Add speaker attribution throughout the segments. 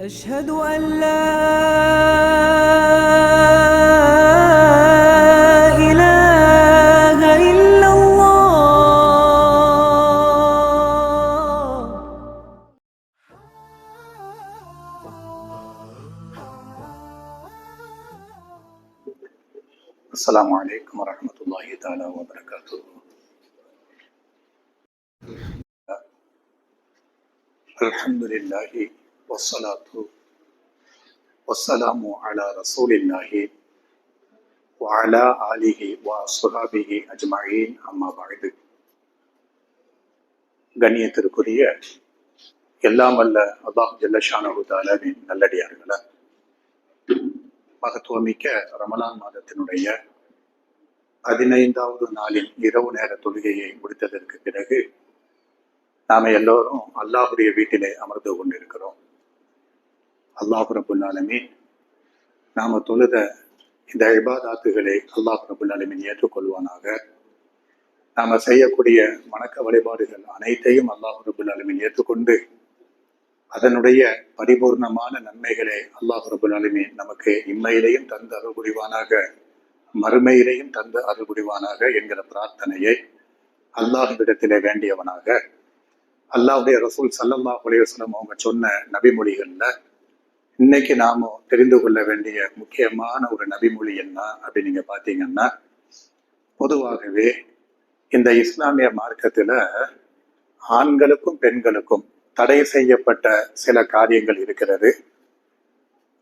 Speaker 1: أشهد أن لا إله إلا الله.
Speaker 2: السلام عليكم ورحمة الله تعالى وبركاته. الحمد لله والصلاة والسلام على رسول الله وعلى آله وصحابه أجمعين أما بعد கண்ணியத்திற்குரிய எல்லாம் வல்ல அல்லாஹ் ஜல்லஷானு தாலாவின் நல்லடியார்களா மகத்துவமிக்க ரமலான் மாதத்தினுடைய பதினைந்தாவது நாளின் இரவு நேர தொழுகையை முடித்ததற்கு பிறகு நாம எல்லோரும் அல்லாஹுடைய வீட்டிலே அமர்ந்து கொண்டிருக்கிறோம் அல்லாஹ் ரபுல் நாம் நாம தொழுத இந்த இபாதாத்துகளை அல்லாஹ் ரபுல் ஏற்றுக்கொள்வானாக. நாம செய்யக்கூடிய வணக்க வழிபாடுகள் அனைத்தையும் அல்லாஹ் ரபுல் ஏற்றுக்கொண்டு அதனுடைய பரிபூர்ணமான நன்மைகளை அல்லாஹ் ரபுல்லாலுமே நமக்கு இம்மையிலையும் தந்து அருள் புரிவானாக மறுமையிலையும் தந்து அருள் புரிவானாக என்கிற பிரார்த்தனையை அல்லாஹ்விடத்திலே வேண்டியவனாக. அல்லாஹுடைய ரசூல் சல்லல்லாஹ் அலைவசலம் அவங்க சொன்ன நபிமொழிகளில் இன்னைக்கு நாம தெரிந்து கொள்ள வேண்டிய முக்கியமான ஒரு நபிமொழி என்ன அப்படின்னு நீங்க பாத்தீங்கன்னா பொதுவாகவே இந்த இஸ்லாமிய மார்க்கத்துல ஆண்களுக்கும் பெண்களுக்கும் தடை செய்யப்பட்ட சில காரியங்கள் இருக்கிறது.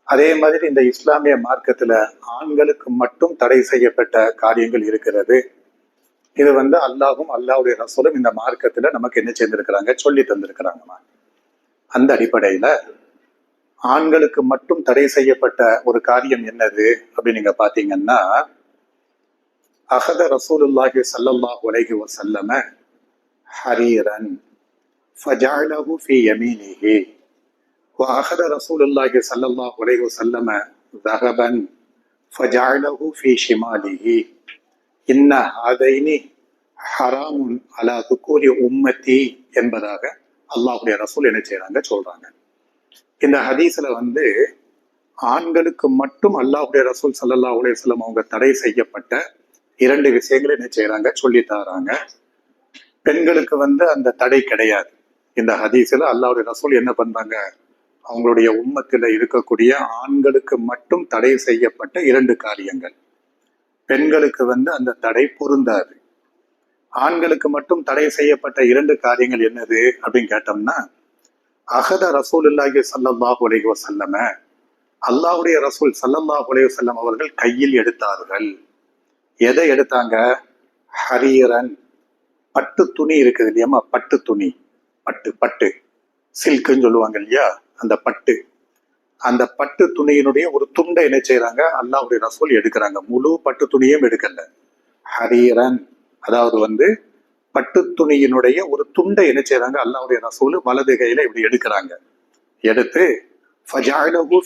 Speaker 2: அதே மாதிரி இந்த இஸ்லாமிய மார்க்கத்துல ஆண்களுக்கு மட்டும் தடை செய்யப்பட்ட காரியங்கள் இருக்கிறது. இது வந்து அல்லாஹும் அல்லாவுடைய ரசூலும் இந்த மார்க்கத்துல நமக்கு என்ன செய்திருக்கிறாங்க? சொல்லி தந்திருக்கிறாங்கம்மா. அந்த அடிப்படையில ஆண்களுக்கு மட்டும் தடை செய்யப்பட்ட ஒரு காரியம் என்னது அப்படின்னு நீங்க பாத்தீங்கன்னா அகத ரசூலுல்லாஹி சல்லல்லா உலகி ஒரு செல்லம ஹரீரன் ஃபஜாலஹு ஃபி யமீனிஹி. வ அகத ரசூலுல்லாஹி சல்லல்லா உலகி ஒரு செல்லம தஹபன் ஃபஜாலஹு ஃபி ஷிமாலிஹி. இன்ன ஹாதைனி ஹராமுன் அலா துக்கூரி உம்மத்தி என்பதாக அல்லாஹுடைய ரசூல் என்ன செய்யறாங்க சொல்றாங்க. இந்த ஹதீஸ்ல வந்து ஆண்களுக்கு மட்டும் அல்லாஹுடைய ரசூல் சல்லா அலைஹி வஸல்லம் அவங்க தடை செய்யப்பட்ட இரண்டு விஷயங்களை என்ன செய்யறாங்க சொல்லி தராங்க. பெண்களுக்கு வந்து அந்த தடை கிடையாது. இந்த ஹதீஸ்ல அல்லாவுடைய ரசூல் என்ன பண்றாங்க? அவங்களுடைய உண்மத்தில் இருக்கக்கூடிய ஆண்களுக்கு மட்டும் தடை செய்யப்பட்ட இரண்டு காரியங்கள். பெண்களுக்கு வந்து அந்த தடை பொருந்தாது. ஆண்களுக்கு மட்டும் தடை செய்யப்பட்ட இரண்டு காரியங்கள் என்னது? அப்படின்னு கேட்டோம்னா அகத ரசூல் இல்லாஹி சல்லல்லாஹு அலைஹி வசல்லம அல்லாஹுடைய ரசூல் சல்லல்லாஹு அலைஹி வசல்லம் அவர்கள் கையில் எடுத்தார்கள். எதை எடுத்தாங்க? ஹரீரன் பட்டு துணி இருக்குது இல்லையாமா பட்டு துணி. பட்டு பட்டு. சில்க்குன்னு சொல்லுவாங்க இல்லையா? அந்த பட்டு. அந்த பட்டு துணியினுடைய ஒரு துண்டை என்ன செய்யறாங்க அல்லாஹுடைய ரசூல் எடுக்கிறாங்க. முழு பட்டு துணியும் எடுக்கல. ஹரீரன் அதாவது வந்து பட்டு துணியினுடைய ஒரு துண்டை என்ன செய்யறாங்க அல்லாவுடைய ரசூல் வலது கையில இப்படி எடுக்கிறாங்க. எடுத்து ஃபஜாலஹு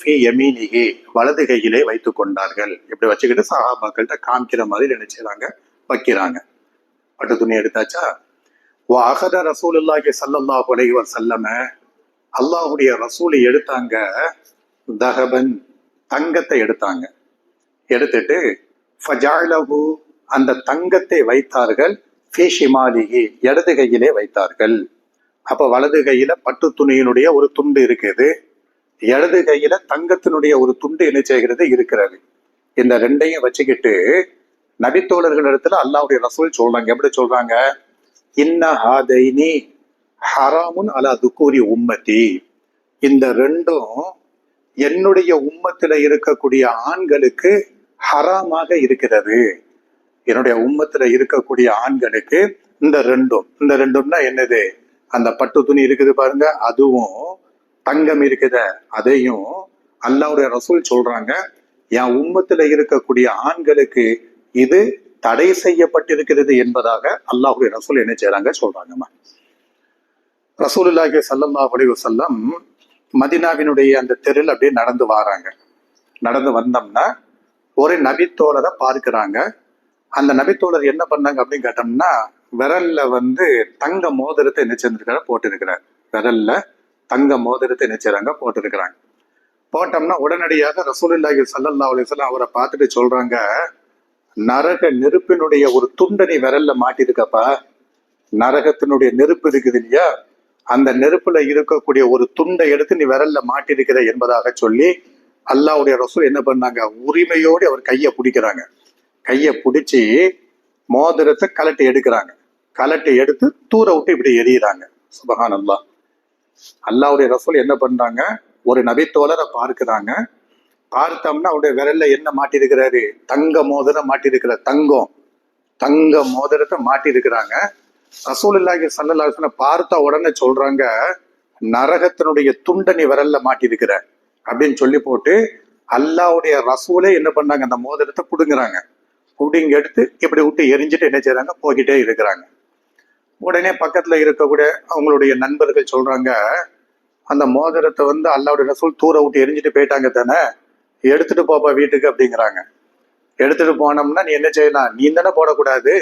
Speaker 2: வலது கையிலே வைத்துக் கொண்டார்கள். இப்படி வச்சுக்கிட்டு சஹாபாக்கள்கிட்ட காமிக்கிற மாதிரி என்ன செய்யறாங்க வைக்கிறாங்க. பட்டு துணி எடுத்தாச்சா வாகத ரசூலுல்லாஹி ஸல்லல்லாஹு அலைஹி செல்லம அல்லாஹுடைய ரசூலை எடுத்தாங்க. தகபன் தங்கத்தை எடுத்தாங்க. எடுத்துட்டு ஃபஜாலகு அந்த தங்கத்தை வைத்தார்கள். ஃபி ஷிமாலிஹி இடது கையிலே வைத்தார்கள். அப்போ வலது கையில பட்டு துணியினுடைய ஒரு துண்டு இருக்குது. இடது கையில தங்கத்தினுடைய ஒரு துண்டு என்ன செய்கிறது? இருக்கிறது. இந்த ரெண்டையும் வச்சுக்கிட்டு நபித்தோழர்கள் இடத்துல அல்லாவுடைய ரசூல் சொல்றாங்க. எப்படி சொல்றாங்க? இன்ன ஹாதைனி ஹராமுன் அலா துக்கூரி உம்மதி இந்த ரெண்டும் என்னுடைய உம்மத்துல இருக்கக்கூடிய ஆண்களுக்கு ஹராமாக இருக்கிறது. என்னுடைய உம்மத்துல இருக்கக்கூடிய ஆண்களுக்கு இந்த ரெண்டும் இந்த ரெண்டும்னா என்னது? அந்த பட்டு துணி இருக்குது பாருங்க அதுவும் தங்கம் இருக்குத அதையும் அல்லாவுடைய ரசூல் சொல்றாங்க என் உம்மத்துல இருக்கக்கூடிய ஆண்களுக்கு இது தடை செய்யப்பட்டிருக்கிறது என்பதாக அல்லாஹுடைய ரசூல் என்ன செய்றாங்க சொல்றாங்கம்மா. ரசூலுல்லாஹி ஸல்லல்லாஹு அலைஹி வஸல்லம் மதினாவினுடைய அந்த தெருவில் அப்படியே நடந்து வராங்க. நடந்து வந்தோம்னா ஒரு நபித்தோழரை பார்க்கிறாங்க அந்த நபித்தோழர் என்ன பண்ணாங்க அப்படின்னு கேட்டோம்னா விரல்ல வந்து தங்க மோதிரத்தை என்ன செஞ்சிருக்காரு போட்டிருக்கிறார். விரல்ல தங்க மோதிரத்தை என்ன செய்றாங்க? போட்டிருக்கிறாங்க. போட்டோம்னா உடனடியாக ரசூலுல்லாஹி ஸல்லல்லாஹு அலிஸ்லாம் அவரை பார்த்துட்டு சொல்றாங்க நரக நெருப்பினுடைய ஒரு துண்டை நீ விரல்ல மாட்டிருக்கப்பா நரகத்தினுடைய நெருப்பு இருக்குது இல்லையா? அந்த நெருப்புல இருக்கக்கூடிய ஒரு துண்டை எடுத்து நீ விரல்ல மாட்டிருக்கிற என்பதாக சொல்லி அல்லாவுடைய ரசூல் என்ன பண்ணாங்க? உரிமையோடு அவர் கையை பிடிக்கிறாங்க. கையை பிடிச்சி மோதிரத்தை கலட்டி எடுக்கிறாங்க. கலட்டி எடுத்து தூர விட்டு இப்படி எரியுறாங்க சுபகான் அல்லா அல்லாவுடைய ரசூல் என்ன பண்றாங்க? ஒரு நபித்தோழரை பார்க்கிறாங்க. பார்த்தோம்னா அவருடைய விரல்ல என்ன மாட்டிருக்கிறாரு தங்க மோதிரம் மாட்டிருக்கிற தங்கம். தங்க மோதிரத்தை மாட்டிருக்கிறாங்க ரசூலுல்லாஹி ஸல்லல்லாஹு அலைஹி பார்த்த உடனே சொல்றாங்க நரகத்தினுடைய துண்டனி விரல்ல மாட்டிருக்கிற அப்படின்னு சொல்லி போட்டு அல்லாவுடைய ரசூலே என்ன பண்ணாங்க? அந்த மோதிரத்தை புடுங்குறாங்க. புடுங்கி எடுத்து இப்படி விட்டு எரிஞ்சிட்டு என்ன செய்றாங்க? போய்கிட்டே இருக்கிறாங்க. உடனே பக்கத்துல இருக்கக்கூடிய அவங்களுடைய நண்பர்கள் சொல்றாங்க அந்த மோதிரத்தை வந்து அல்லாவுடைய ரசூல் தூர விட்டு எரிஞ்சிட்டு போயிட்டாங்க தானே எடுத்துட்டு போப்பா வீட்டுக்கு அப்படிங்கிறாங்க. எடுத்துட்டு போனோம்னா நீ என்ன செய்யலாம் நீ தானே போடக்கூடாது.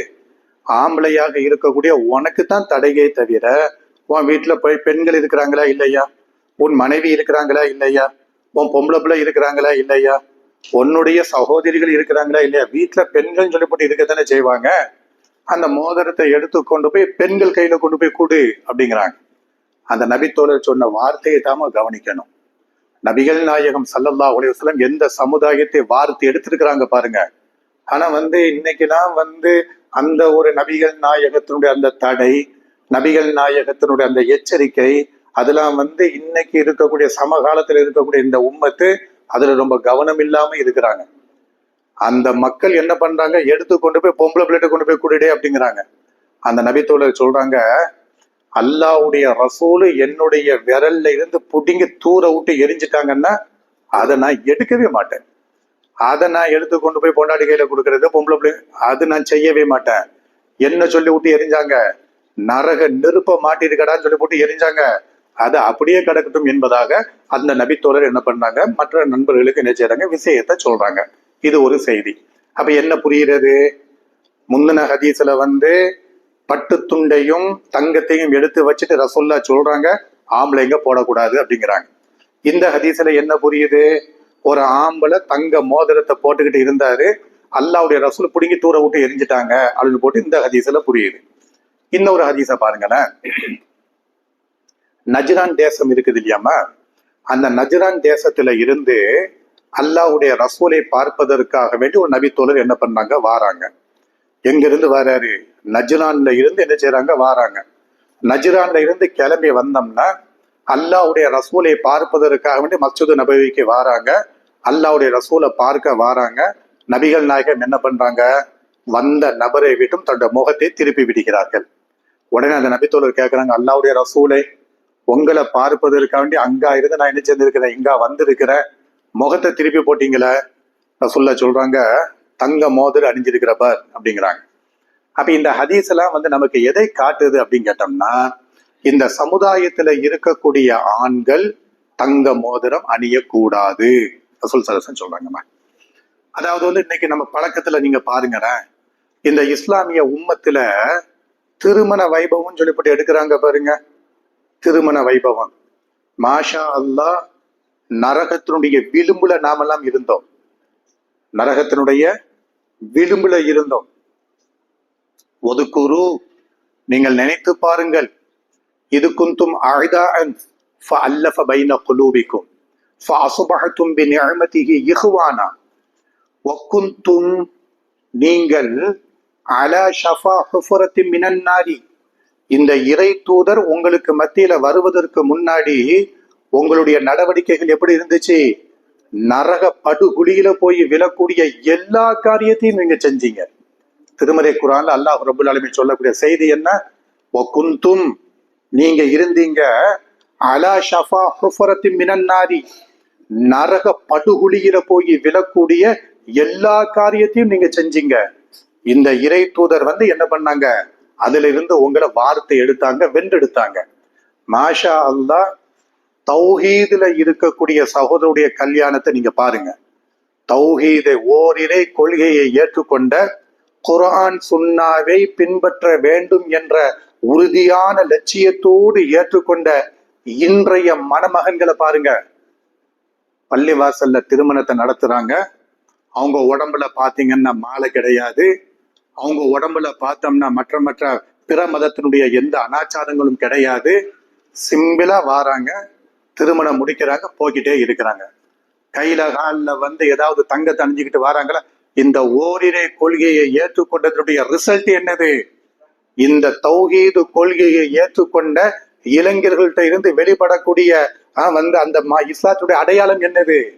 Speaker 2: ஆம்பளையாக இருக்கக்கூடிய உனக்கு தான் தடையே தவிர உன் வீட்டுல போய் பெண்கள் இருக்கிறாங்களா இல்லையா? உன் மனைவி இருக்கிறாங்களா இல்லையா? உன் பொம்பளை பிள்ளை இருக்கிறாங்களா இல்லையா? உன்னுடைய சகோதரிகள் இருக்கிறாங்களா இல்லையா? வீட்டுல பெண்கள் சொல்லி போட்டு இருக்கத்தானே செய்வாங்க. அந்த மோதிரத்தை எடுத்து கொண்டு போய் பெண்கள் கையில கொண்டு போய் கொடு அப்படிங்கிறாங்க. அந்த நபித்தோழர் சொன்ன வார்த்தையை தாம கவனிக்கணும். நபிகள் நாயகம் சல்லல்லா உலகம் எந்த சமுதாயத்தை வார்த்தை எடுத்திருக்கிறாங்க பாருங்க. ஆனா வந்து இன்னைக்கெல்லாம் வந்து அந்த ஒரு நபிகள் நாயகத்தினுடைய அந்த தடை நபிகள் நாயகத்தினுடைய அந்த எச்சரிக்கை அதெல்லாம் வந்து இன்னைக்கு இருக்கக்கூடிய சமகாலத்துல இருக்கக்கூடிய இந்த உம்மத்து அதுல ரொம்ப கவனம் இல்லாம இருக்கிறாங்க. அந்த மக்கள் என்ன பண்றாங்க? எடுத்து கொண்டு போய் பொம்பளை பிள்ளைகிட்ட கொண்டு போய் கூடிடே அப்படிங்கிறாங்க. அந்த நபித்தோழர் சொல்றாங்க அல்லாவுடைய ரசூலு என்னுடைய விரல்ல இருந்து புடிங்கி தூர விட்டு எரிஞ்சிட்டாங்கன்னா அதை நான் எடுக்கவே மாட்டேன். அதை நான் எடுத்து கொண்டு போய் பொண்டாடி கையில கொடுக்கறது பொம்பளை பிள்ளை அது நான் செய்யவே மாட்டேன். என்ன சொல்லி விட்டு எரிஞ்சாங்க? நரக நெருப்ப மாட்டிருக்கடான்னு சொல்லி போட்டு எரிஞ்சாங்க. அது அப்படியே கிடக்கட்டும் என்பதாக அந்த நபித்தோழர் என்ன பண்ணாங்க மற்ற நண்பர்களுக்கு என்ன செய்யறாங்க விஷயத்தை சொல்றாங்க. இது ஒரு செய்தி. அப்ப என்ன புரிகிறது? முந்தின ஹதீஸ்ல வந்து பட்டு துண்டையும் தங்கத்தையும் எடுத்து வச்சுட்டு ரசோல்லா சொல்றாங்க ஆம்பளைங்க போடக்கூடாது அப்படிங்கிறாங்க. இந்த ஹதீஸ்ல என்ன புரியுது? ஒரு ஆம்பளை தங்க மோதிரத்தை போட்டுக்கிட்டு இருந்தாரு அல்லாவுடைய ரசூல் பிடுங்கி தூர விட்டு எரிஞ்சிட்டாங்க அப்படின்னு போட்டு இந்த ஹதீஸ்ல புரியுது. இன்னொரு ஹதீஸை பாருங்களேன். நஜ்ரான் தேசம் இருக்குது இல்லையாமா அந்த நஜ்ரான் தேசத்துல இருந்து அல்லாஹ்வுடைய ரசூலை பார்ப்பதற்காக வேண்டி ஒரு நபித்தோழர் என்ன பண்ணாங்க? வாராங்க. எங்க இருந்து வராரு? நஜ்ரான்ல இருந்து என்ன செய்யறாங்க வாராங்க. நஜ்ரான்ல இருந்து கிளம்பி வந்தோம்னா அல்லாஹ்வுடைய ரசூலை பார்ப்பதற்காக வேண்டி மசூது நபவிக்கு வாராங்க. அல்லாஹ்வுடைய ரசூலை பார்க்க வாராங்க. நபிகள் நாயகம் என்ன பண்றாங்க? வந்த நபரை விட்டும் தன்னுடைய முகத்தை திருப்பி விடுகிறார்கள். உடனே அந்த நபித்தோழர் கேட்கிறாங்க அல்லாஹ்வுடைய ரசூலை உங்களை பார்ப்பதற்காக வேண்டி அங்கா இருந்து நான் என்ன செஞ்சிருக்கிறேன்? இங்கா வந்திருக்கிறேன். முகத்தை திருப்பி போட்டீங்களே? ரசுல்லா சொல்றாங்க தங்க மோதிர அணிஞ்சிருக்கிற பார் அப்படிங்கிறாங்க. அப்ப இந்த ஹதீஸ் எல்லாம் வந்து நமக்கு எதை காட்டுது அப்படின்னு கேட்டோம்னா இந்த சமுதாயத்துல இருக்கக்கூடிய ஆண்கள் தங்க மோதிரம் அணியக்கூடாது. ரசூல் சரசன் சொல்றாங்கம்மா. அதாவது வந்து இன்னைக்கு நம்ம பழக்கத்துல நீங்க பாருங்களேன் இந்த இஸ்லாமிய உம்மத்துல திருமண வைபவம் சொல்லிப்பட்டு எடுக்கிறாங்க பாருங்க. திருமண வைபவம். மாஷா அல்லா நரகத்தினுடைய விளிம்புல நாமெல்லாம் இருந்தோம். நரகத்தினுடைய விளிம்புல இருந்தோம். ஒதுக்குரு நீங்கள் நினைத்து பாருங்கள். இது குந்தும் அழுதா அல்லஃப பைன குலூபிக்கும். அசுபகத்தும் பின் அழுமதிகி ஒக்குந்தும் நீங்கள் அலா ஷஃபா ஹுஃபுரத்தின் மினன்னாரி. இந்த இறை தூதர் உங்களுக்கு மத்தியில வருவதற்கு முன்னாடி உங்களுடைய நடவடிக்கைகள் எப்படி இருந்துச்சு? நரக படுகுழியில போய் விழக்கூடிய எல்லா காரியத்தையும் நீங்க செஞ்சீங்க. திருமறை குரான் அல்லாஹ் ரபுல் ஆலமீன் சொல்லக்கூடிய செய்தி என்ன? குந்தும் நீங்க இருந்தீங்க. அலா ஷஃபா ஹுஃபரத்தி மினன்னாரி நரக படுகுழியில போய் விழக்கூடிய எல்லா காரியத்தையும் நீங்க செஞ்சீங்க. இந்த இறை தூதர் வந்து என்ன பண்ணாங்க? அதுல இருந்து உங்களை வார்த்தை எடுத்தாங்க வென்றெடுத்தாங்க. மாஷா அல்லா தௌஹீதுல இருக்கக்கூடிய சகோதரருடைய கல்யாணத்தை நீங்க பாருங்க. தௌஹீதை ஓரிரை கொள்கையை ஏற்றுக்கொண்ட குரான் சுன்னாவை பின்பற்ற வேண்டும் என்ற உறுதியான லட்சியத்தோடு ஏற்றுக்கொண்ட இன்றைய மணமகன்களை பாருங்க. பள்ளிவாசல்ல திருமணத்தை நடத்துறாங்க. அவங்க உடம்புல பாத்தீங்கன்னா மாலை கிடையாது. அவங்க உடம்புல பார்த்தோம்னா மற்ற மற்ற பிற மதத்தினுடைய எந்த அனாச்சாரங்களும் கிடையாது. சிம்பிளா வாராங்க. திருமணம் முடிக்கிறாங்க போய்கிட்டே இருக்கிறாங்க. கையில காலில் வந்து ஏதாவது தங்கத்தை அணிஞ்சுக்கிட்டு வராங்களா? இந்த ஓரிரை கொள்கையை ஏற்றுக்கொண்டதனுடைய ரிசல்ட் என்னது? இந்த தௌஹீது கொள்கையை ஏற்றுக்கொண்ட இளைஞர்கள்ட்ட இருந்து வெளிப்படக்கூடிய வந்து அந்த இஸ்லாத்துடைய அடையாளம் என்னது?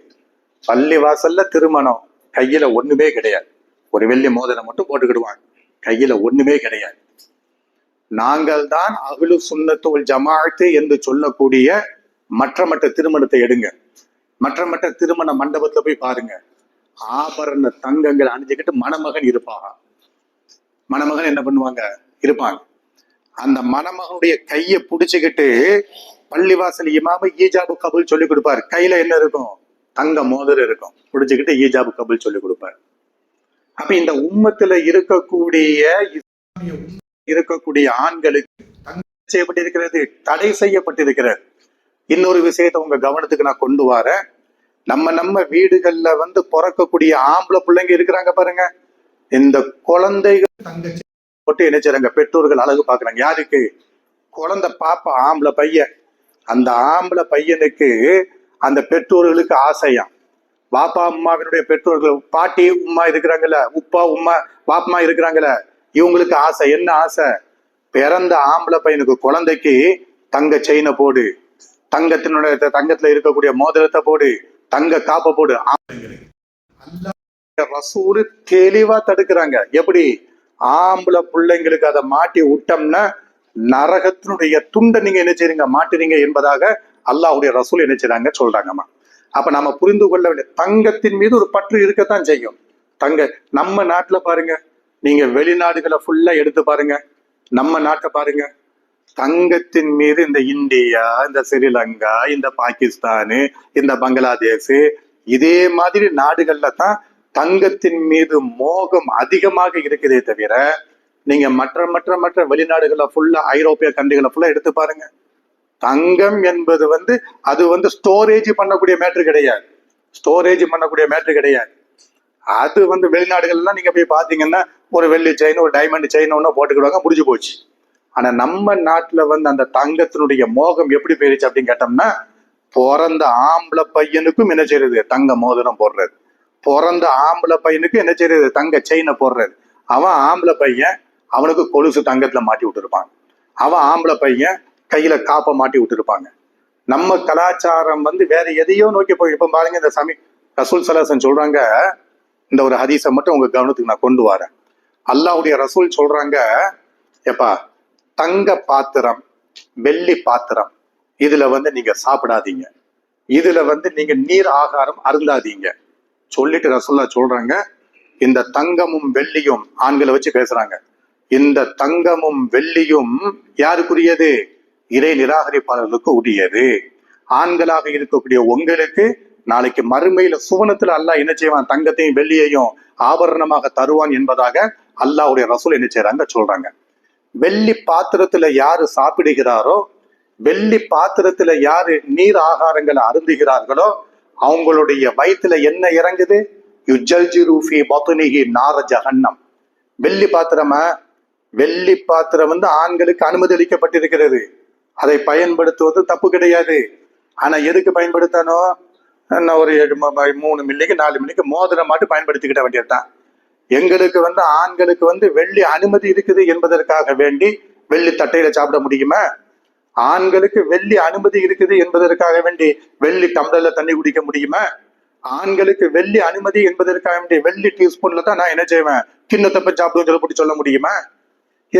Speaker 2: பள்ளி வாசல்ல திருமணம். கையில ஒண்ணுமே கிடையாது. ஒரு வெள்ளி மோதிரம் மட்டும் போட்டுக்கிடுவாங்க. கையில ஒண்ணுமே கிடையாது. நாங்கள் தான் அகிலு சுன்னத்துல் ஜமாத்து என்று சொல்லக்கூடிய மற்ற மற்ற திருமணத்தை எடுங்க. மற்ற மற்ற திருமண மண்டபத்துல போய் பாருங்க. ஆபரண தங்கங்கள் அணிஞ்சுக்கிட்டு மணமகன் இருப்பாங்க மணமகன் என்ன பண்ணுவாங்க? இருப்பாங்க அந்த மணமகனுடைய கையை பிடிச்சுக்கிட்டு பள்ளிவாசல் இமாம ஈஜாபு கபுல் சொல்லி கொடுப்பாரு. கையில என்ன இருக்கும்? தங்க மோதிரம் இருக்கும். புடிச்சுக்கிட்டு ஈஜாபு கபுல் சொல்லி கொடுப்பாரு. அப்ப இந்த உம்மத்துல இருக்கக்கூடிய இருக்கக்கூடிய ஆண்களுக்கு செய்யப்பட்டிருக்கிறது தடை செய்யப்பட்டிருக்கிறது. இன்னொரு விஷயத்தை உங்க கவனத்துக்கு நான் கொண்டு வரேன். நம்ம நம்ம வீடுகள்ல வந்து பிறக்கக்கூடிய ஆம்பளை பிள்ளைங்க இருக்கிறாங்க பாருங்க. இந்த குழந்தைகள் தங்கச்சி போட்டு என்ன செய்றாங்க பெற்றோர்கள் அழகு பாக்குறாங்க யாருக்கு? குழந்தை பாப்பா ஆம்பளை பையன். அந்த ஆம்பளை பையனுக்கு அந்த பெற்றோர்களுக்கு ஆசையாம் பாப்பா அம்மாவினுடைய பெற்றோர்கள் பாட்டி உம்மா இருக்கிறாங்கல்ல உப்பா உம்மா பாப்பமா இருக்கிறாங்கல்ல இவங்களுக்கு ஆசை என்ன ஆசை? பிறந்த ஆம்பளை பையனுக்கு குழந்தைக்கு தங்க செயினை போடு. தங்கத்தினுடைய தங்கத்துல இருக்கக்கூடிய மோதிரத்தை போடு. தங்க காப்பை போடு. ரசூரு தெளிவா தடுக்கிறாங்க. எப்படி? ஆம்பளை பிள்ளைங்களுக்கு அதை மாட்டி விட்டோம்னா நரகத்தினுடைய துண்டை நீங்க என்ன செய்றீங்க? மாட்டுறீங்க என்பதாக அல்லாஹுடைய ரசூல் என்ன செய்றாங்க? சொல்றாங்கம்மா. அப்ப நாம புரிந்து கொள்ள வேண்டிய தங்கத்தின் மீது ஒரு பற்று இருக்கத்தான் செய்யும். தங்க நம்ம நாட்டுல பாருங்க. நீங்க வெளிநாடுகளை ஃபுல்லா எடுத்து பாருங்க. நம்ம நாட்டை பாருங்க. தங்கத்தின் மீது இந்த இந்தியா இந்த ஸ்ரீலங்கா இந்த பாகிஸ்தானு இந்த பங்களாதேஷ் இதே மாதிரி நாடுகள்ல தான் தங்கத்தின் மீது மோகம் அதிகமாக இருக்குதே தவிர நீங்க மற்ற மற்ற மற்ற வெளிநாடுகளை ஃபுல்லா ஐரோப்பிய கண்ட்ரிகளை ஃபுல்லா எடுத்து பாருங்க. தங்கம் என்பது வந்து அது வந்து ஸ்டோரேஜ் பண்ணக்கூடிய மேட்ரு கிடையாது. ஸ்டோரேஜ் பண்ணக்கூடிய மேட்ரு கிடையாது. அது வந்து வெளிநாடுகள்லாம் நீங்கள் போய் பார்த்தீங்கன்னா ஒரு வெள்ளி செயின் ஒரு டைமண்ட் செயின் ஒன்று போட்டுக்கிடுவாங்க முடிஞ்சு போச்சு. ஆனால் நம்ம நாட்டில் வந்து அந்த தங்கத்தினுடைய மோகம் எப்படி போயிருச்சு அப்படின்னு கேட்டோம்னா பிறந்த ஆம்பளை பையனுக்கும் என்ன செய்யறது? தங்க மோதிரம் போடுறது. பிறந்த ஆம்பளை பையனுக்கும் என்ன செய்யறது? தங்க செயினை போடுறது. அவன் ஆம்பளை பையன் அவனுக்கு கொலுசு தங்கத்தில் மாட்டி விட்டுருப்பான். அவன் ஆம்பளை பையன் கையில காப்பை மாட்டி விட்டுருப்பாங்க. நம்ம கலாச்சாரம் வந்து வேற எதையோ நோக்கி போய் இப்ப பாருங்க இந்த சமி ரசூல் சலாசன் சொல்றாங்க இந்த ஒரு ஹதீஸை மட்டும் உங்க கவனத்துக்கு நான் கொண்டு வரேன். அல்லாவுடைய ரசூல் சொல்றாங்க எப்பா தங்க பாத்திரம் வெள்ளி பாத்திரம் இதுல வந்து நீங்க சாப்பிடாதீங்க. இதுல வந்து நீங்க நீர் ஆகாரம் அருந்தாதீங்க. சொல்லிட்டு ரசூல்லா சொல்றாங்க இந்த தங்கமும் வெள்ளியும் ஆண்களை வச்சு பேசுறாங்க. இந்த தங்கமும் வெள்ளியும் யாருக்குரியது? இறை நிராகரிப்பாளர்களுக்கு உரியது. ஆண்களாக இருக்கக்கூடிய உங்களுக்கு நாளைக்கு மறுமையில சுவனத்துல அல்லாஹ் என்ன செய்வான்? தங்கத்தையும் வெள்ளியையும் ஆபரணமாக தருவான் என்பதாக அல்லாஹ்வுடைய ரசூல் என்ன செய்யறாங்க சொல்றாங்க. வெள்ளி பாத்திரத்துல யாரு சாப்பிடுகிறாரோ வெள்ளி பாத்திரத்துல யாரு நீர் ஆகாரங்களை அருந்துகிறார்களோ அவங்களுடைய வயிற்றுல என்ன இறங்குது? யுஜல்ஜி ரூஃபி பத்துனிகி நார ஜகன்னம் வெள்ளி பாத்திரமா? வெள்ளி பாத்திரம் வந்து ஆண்களுக்கு அனுமதி அளிக்கப்பட்டிருக்கிறது அதை பயன்படுத்துவது தப்பு கிடையாது. ஆனா எதுக்கு பயன்படுத்தணும்? என்ன ஒரு ஏழு ம- மூணு மில்லிக்கு நாலு மில்லிக்கு மோதிரம் மட்டும் பயன்படுத்திக்கிட வேண்டியதுதான். எங்களுக்கு வந்து ஆண்களுக்கு வந்து வெள்ளி அனுமதி இருக்குது என்பதற்காக வேண்டி வெள்ளி தட்டையில சாப்பிட முடியுமா? ஆண்களுக்கு வெள்ளி அனுமதி இருக்குது என்பதற்காக வேண்டி வெள்ளி டம்ளர்ல தண்ணி குடிக்க முடியுமா? ஆண்களுக்கு வெள்ளி அனுமதி என்பதற்காக வேண்டி வெள்ளி டீஸ்பூன்ல தான் நான் என்ன செய்வேன்? கிண்ணத்தை சாப்பிடுன்னு சொல்லி சொல்லப்பட்டு சொல்ல முடியுமா?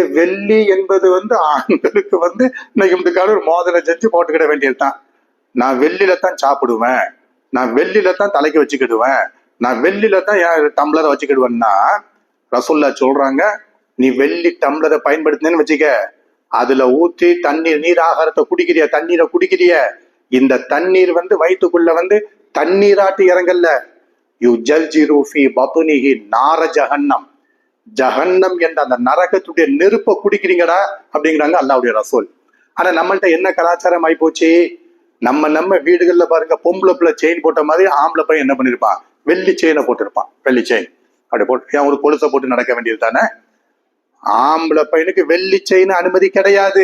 Speaker 2: வெள்ளி என்பது வந்து ஆண்களுக்கு வந்து இன்னைக்கு முதுக்கால ஒரு மோதலை செஞ்சு போட்டுக்கிட வேண்டியதுதான். நான் வெள்ளில தான் சாப்பிடுவேன். நான் வெள்ளில தான் தலைக்கு வச்சுக்கிடுவேன். நான் வெள்ளில தான் என் டம்ளரை வச்சுக்கிடுவேன்னா ரசுல்லா சொல்றாங்க நீ வெள்ளி டம்ளரை பயன்படுத்தினேன்னு வச்சுக்க. அதுல ஊத்தி தண்ணீர் நீர் ஆகாரத்தை குடிக்கிறிய? தண்ணீரை குடிக்கிறிய? இந்த தண்ணீர் வந்து வயிற்றுக்குள்ள வந்து தண்ணீராட்டு இறங்கல்ல. யு ஜல்ஜி ரூஃபி பபுனிகி நார ஜஹன்னம். ஜஹன்னம் என்ற அந்த நரகத்துடைய நெருப்பை குடிக்கிறீங்கடா அப்படிங்கிறாங்க அல்லாவுடைய ரசோல். ஆனா நம்மள்ட்ட என்ன கலாச்சாரம் ஆயிப்போச்சு நம்ம நம்ம வீடுகள்ல பாருங்க பொம்பளை பிள்ளை செயின் போட்ட மாதிரி ஆம்பளை பையன் என்ன பண்ணிருப்பான் வெள்ளி செயினை போட்டிருப்பான் வெள்ளி செயின் அப்படி போட்டு ஏன் ஒரு கொலுசை போட்டு நடக்க வேண்டியது தானே? ஆம்பளை பையனுக்கு வெள்ளி செயின் அனுமதி கிடையாது.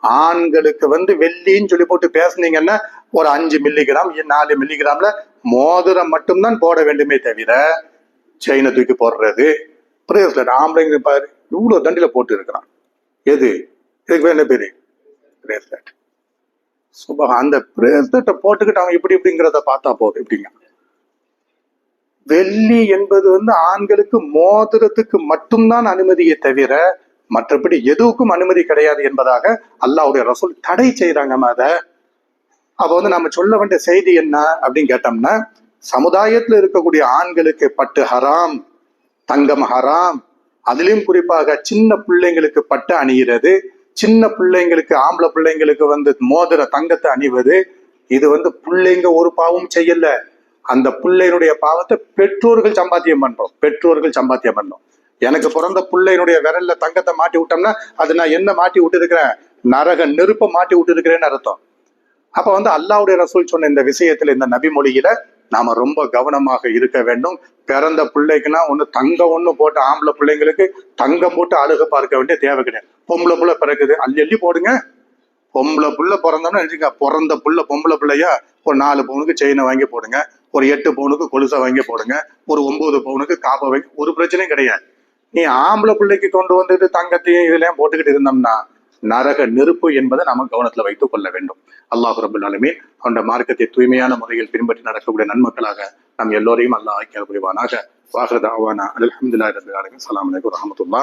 Speaker 2: ஆண்களுக்கு வந்து வெள்ளின்னு சொல்லி போட்டு பேசுனீங்கன்னா ஒரு அஞ்சு மில்லிகிராம் நாலு மில்லிகிராம்ல மோதிரம் மட்டும்தான் போட வேண்டுமே தவிர செயினை தூக்கி போடுறது பிரேஸ்லெட் ஆம்பளைங்க பாரு இவ்வளவு தண்டில போட்டு இருக்கிறான். எது? இதுக்கு பேர் என்ன பேரு? சுபா அந்த பிரேஸ்லெட்டை போட்டுக்கிட்டு அவன் இப்படி இப்படிங்கிறத பார்த்தா போதும். இப்படிங்க வெள்ளி என்பது வந்து ஆண்களுக்கு மோதிரத்துக்கு மட்டும்தான் அனுமதியை தவிர மற்றபடி எதுவுக்கும் அனுமதி கிடையாது என்பதாக அல்லாஹ்வுடைய ரசூல் தடை செய்யறாங்க அதை. அப்ப வந்து நம்ம சொல்ல வேண்டிய செய்தி என்ன அப்படின்னு கேட்டோம்னா சமுதாயத்துல இருக்கக்கூடிய ஆண்களுக்கு பட்டு ஹராம் தங்கம் ஹராம். அதுலயும் குறிப்பாக சின்ன பிள்ளைங்களுக்கு பட்டு அணிகிறது. சின்ன பிள்ளைங்களுக்கு ஆம்பளை பிள்ளைங்களுக்கு வந்து மோதிர தங்கத்தை அணிவது. இது வந்து பிள்ளைங்க ஒரு பாவம் செய்யல. அந்த பிள்ளையினுடைய பாவத்தை பெற்றோர்கள் சம்பாத்தியம் பண்றோம். பெற்றோர்கள் சம்பாத்தியம் பண்றோம் எனக்கு பிறந்த பிள்ளையினுடைய விரல்ல தங்கத்தை மாட்டி விட்டோம்னா அது நான் என்ன மாட்டி விட்டு இருக்கிறேன் நரக நெருப்ப மாட்டி விட்டு இருக்கிறேன்னு அர்த்தம். அப்ப வந்து அல்லாவுடைய ரசூல் சொன்ன இந்த விஷயத்துல இந்த நபி மொழியில நாம ரொம்ப கவனமாக இருக்க வேண்டும். பிறந்த பிள்ளைக்குன்னா ஒண்ணு தங்கம் ஒண்ணு போட்டு ஆம்பளை பிள்ளைங்களுக்கு தங்கம் போட்டு அழுக பார்க்க வேண்டிய தேவை கிடையாது. பொம்பளை புள்ள பிறக்குது. அள்ளி அள்ளி போடுங்க. பொம்பளை புள்ள பிறந்தோம்னா நினைச்சுங்க பிறந்த புள்ள பொம்பளை பிள்ளையா? ஒரு நாலு பவுனுக்கு செயினை வாங்கி போடுங்க. ஒரு எட்டு பவுனுக்கு கொலுசை வாங்கி போடுங்க. ஒரு ஒன்பது பவுனுக்கு காப்பை வாங்கி ஒரு பிரச்சனையும் கிடையாது. நீ ஆம்பளை பிள்ளைக்கு கொண்டு வந்துட்டு தங்கத்தையும் இதுலயும் போட்டுக்கிட்டு இருந்தோம்னா நரக நெருப்பு என்பதை நாம கவனத்துல வைத்துக் கொள்ள வேண்டும். அல்லாஹ் ரபுல் ஆலமீன் அந்த மார்க்கத்தை தூய்மையான முறையில் பின்பற்றி நடக்கக்கூடிய நன்மக்களாக நம் எல்லோரையும் அல்லாஹ் ஆக்கிய புரிவானாக. வாகரதாவானா அலமதுல்லா ரபுல் ஆலமின். சலாம் வரமத்துல்லா